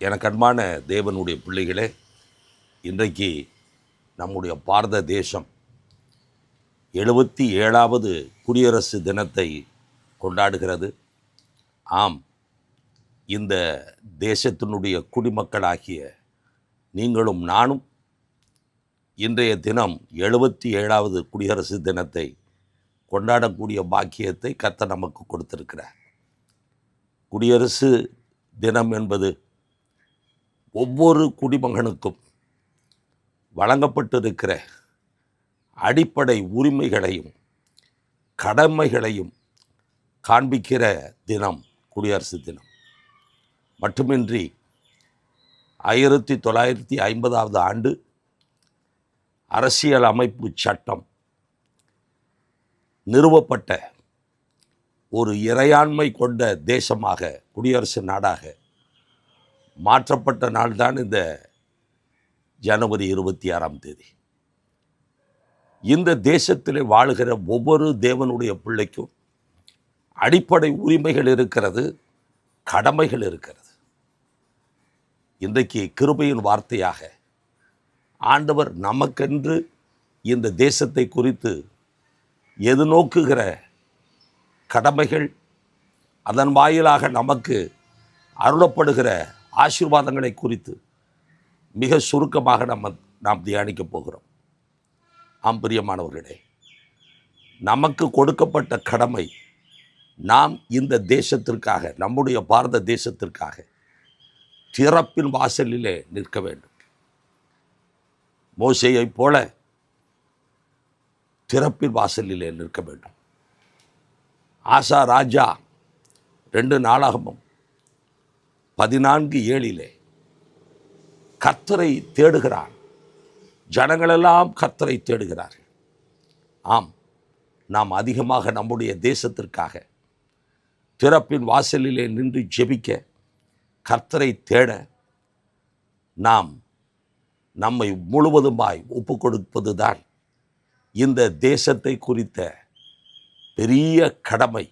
எனக்கு அன்பான தேவனுடைய பிள்ளைகளே இன்றைக்கு நம்முடைய பாரத தேசம் எழுபத்தி ஏழாவது குடியரசு தினத்தை கொண்டாடுகிறது. ஆம் இந்த தேசத்தினுடைய குடிமக்களாகிய நீங்களும் நானும் இன்றைய தினம் எழுபத்தி ஏழாவது குடியரசு தினத்தை கொண்டாடக்கூடிய பாக்கியத்தை கத்த நமக்கு கொடுத்திருக்கிறார். குடியரசு தினம் என்பது ஒவ்வொரு குடிமகனுக்கும் வழங்கப்பட்டிருக்கிற அடிப்படை உரிமைகளையும் கடமைகளையும் காண்பிக்கிற தினம் குடியரசு தினம். மட்டுமின்றி ஆயிரத்தி தொள்ளாயிரத்தி ஐம்பதாவது ஆண்டு அரசியல் அமைப்பு சட்டம் நிறுவப்பட்ட ஒரு இறையாண்மை கொண்ட தேசமாக குடியரசு நாடாக மாற்றப்பட்ட நாள்தான் இந்த ஜனவரி இருபத்தி ஆறாம் தேதி. இந்த தேசத்தில் வாழுகிற ஒவ்வொரு தேவனுடைய பிள்ளைக்கும் அடிப்படை உரிமைகள் இருக்கிறது கடமைகள் இருக்கிறது. இன்றைக்கு கிருபையின் வார்த்தையாக ஆண்டவர் நமக்கென்று இந்த தேசத்தை குறித்து எது நோக்குகிற கடமைகள் அதன் வாயிலாக நமக்கு அருளப்படுகிற ஆசீர்வாதங்களை குறித்து மிக சுருக்கமாக நம்ம நாம் தியானிக்கப் போகிறோம். ஆம் பிரியமானவர்களே நமக்கு கொடுக்கப்பட்ட கடமை நாம் இந்த தேசத்திற்காக நம்முடைய பாரத தேசத்திற்காக திறப்பின் வாசலிலே நிற்க வேண்டும். மோசையைப் போல திறப்பின் வாசலிலே நிற்க வேண்டும். ஆசா ராஜா ரெண்டு நாளாகமும் பதினான்கு ஏழிலே கர்த்தரை தேடுகிறான். ஜனங்களெல்லாம் கர்த்தரை தேடுகிறார்கள். ஆம் நாம் அதிகமாக நம்முடைய தேசத்திற்காக திறப்பின் வாசலிலே நின்று ஜெபிக்க கர்த்தரை தேட நாம் நம்மை முழுவதுமாய் ஒப்பு கொடுப்பதுதான் இந்த தேசத்தை குறித்த பெரிய கடமை.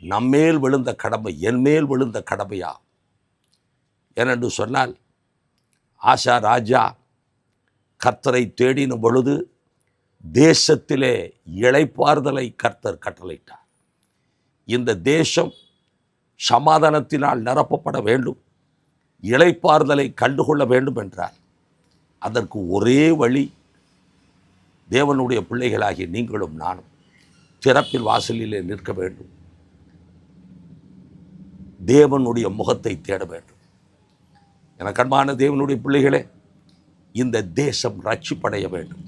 நம்மேல் விழுந்த கடமை என்மேல் விழுந்த கடமையா? ஏனென்று சொன்னால் ஆஷா ராஜா கர்த்தரை தேடின பொழுது தேசத்திலே இழைப்பார்தலை கர்த்தர் கட்டளையிட்டார். இந்த தேசம் சமாதானத்தினால் நிரப்பப்பட வேண்டும் இழைப்பார்தலை கண்டுகொள்ள வேண்டும் என்றார். அதற்கு ஒரே வழி தேவனுடைய பிள்ளைகளாகிய நீங்களும் நானும் திறப்பில் வாசலிலே நிற்க வேண்டும். தேவனுடைய முகத்தை தேட வேண்டும். எனக்கு அன்பான தேவனுடைய பிள்ளைகளே இந்த தேசம் ரட்சிப்படைய வேண்டும்.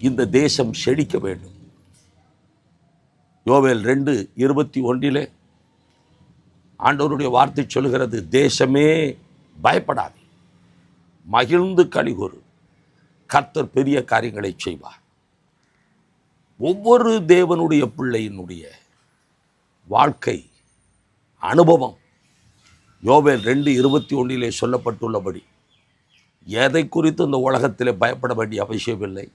இந்த தேசம் செழிக்க வேண்டும். யோவேல் ரெண்டு இருபத்தி ஒன்றிலே ஆண்டவருடைய வார்த்தை சொல்கிறது தேசமே பயப்படாது. மகிழ்ந்து கலிகொரு கர்த்தர் பெரிய காரியங்களை செய்வார். ஒவ்வொரு தேவனுடைய பிள்ளையினுடைய வாழ்க்கை அனுபவம் யோபேல் ரெண்டு இருபத்தி ஒன்றிலே சொல்லப்பட்டுள்ளபடி எதை குறித்து இந்த உலகத்தில் பயப்பட வேண்டிய அவசியமில்லை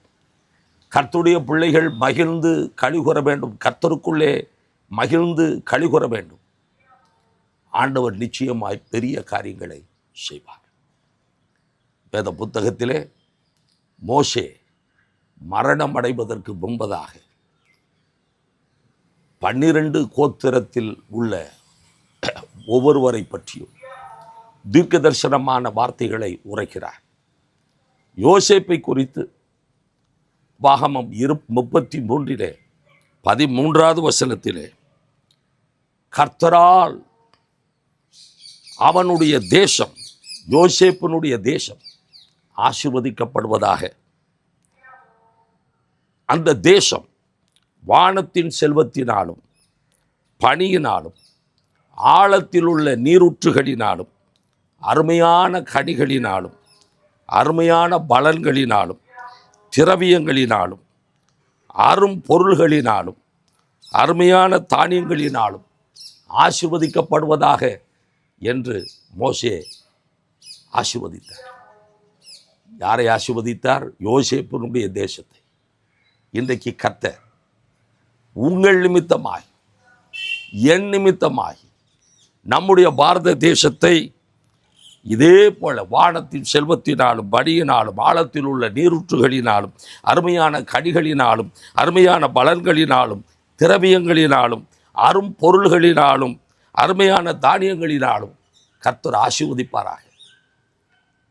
கர்த்தருடைய பிள்ளைகள் மகிழ்ந்து கழிகுற வேண்டும். கர்த்தருக்குள்ளே மகிழ்ந்து கழிகுற வேண்டும். ஆண்டவர் நிச்சயமாய் பெரிய காரியங்களை செய்வார். வேத புத்தகத்திலே மோசே மரணம் அடைவதற்கு முன்பதாக பன்னிரண்டு கோத்திரத்தில் உள்ள ஒவ்வொருவரை பற்றியும் தீர்க்க தரிசனமான வார்த்தைகளை உரைக்கிறார். யோசேப்பை குறித்து பாகமம் இரு முப்பத்தி மூன்றிலே பதிமூன்றாவது வசனத்திலே கர்த்தரால் அவனுடைய தேசம் யோசேப்பினுடைய தேசம் ஆசிர்வதிக்கப்படுவதாக. அந்த தேசம் வானத்தின் செல்வத்தினாலும் பணியினாலும் ஆழத்தில் உள்ள நீரூற்றுகளினாலும் அருமையான கனிகளினாலும் அருமையான பலன்களினாலும் திரவியங்களினாலும் அரும் பொருள்களினாலும் அருமையான தானியங்களினாலும் ஆசிர்வதிக்கப்படுவதாக என்று மோசே ஆசிர்வதித்தார். யாரை ஆசிர்வதித்தார்? யோசேப்பினுடைய தேசத்தை. இன்றைக்கு கத்த உங்கள் நிமித்தமாய் என் நிமித்தமாய் நம்முடைய பாரத தேசத்தை இதே போல் வானத்தின் செல்வத்தினாலும் படியினாலும் ஆழத்தில் உள்ள நீரூற்றுகளினாலும் அருமையான கனிகளினாலும் அருமையான பலன்களினாலும் திரவியங்களினாலும் அரும் பொருள்களினாலும் அருமையான தானியங்களினாலும் கர்த்தர் ஆசீர்வதிப்பாராக.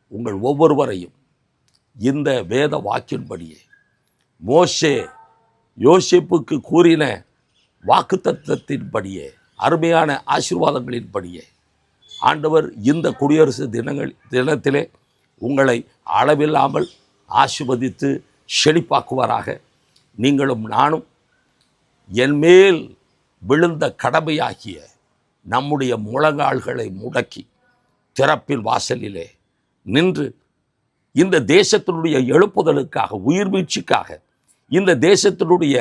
உங்கள் ஒவ்வொருவரையும் இந்த வேத வாக்கின்படியே மோசே யோசிப்புக்கு கூறின வாக்குத்தத்தின்படியே அருமையான ஆசீர்வாதங்களின்படியே. ஆண்டவர் இந்த குடியரசு தினங்கள் தினத்திலே உங்களை அளவில்லாமல் ஆசிர்வதித்து செழிப்பாக்குவாராக. நீங்களும் நானும் என்மேல் விழுந்த கடமையாகிய நம்முடைய முழங்கால்களை முடக்கி திறப்பின் வாசலிலே நின்று இந்த தேசத்தினுடைய எழுப்புதலுக்காக உயிர் வீழ்ச்சிக்காக இந்த தேசத்தினுடைய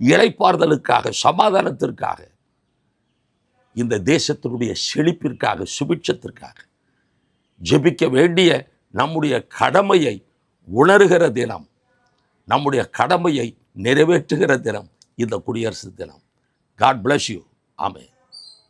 இளைப்பாறுதலுக்காக சமாதானத்திற்காக இந்த தேசத்தினுடைய செழிப்பிற்காக சுபிட்சத்திற்காக ஜெபிக்க வேண்டிய நம்முடைய கடமையை உணர்கிற தினம் நம்முடைய கடமையை நிறைவேற்றுகிற தினம் இந்த குடியரசு தினம். காட் பிளஸ் யூ ஆமே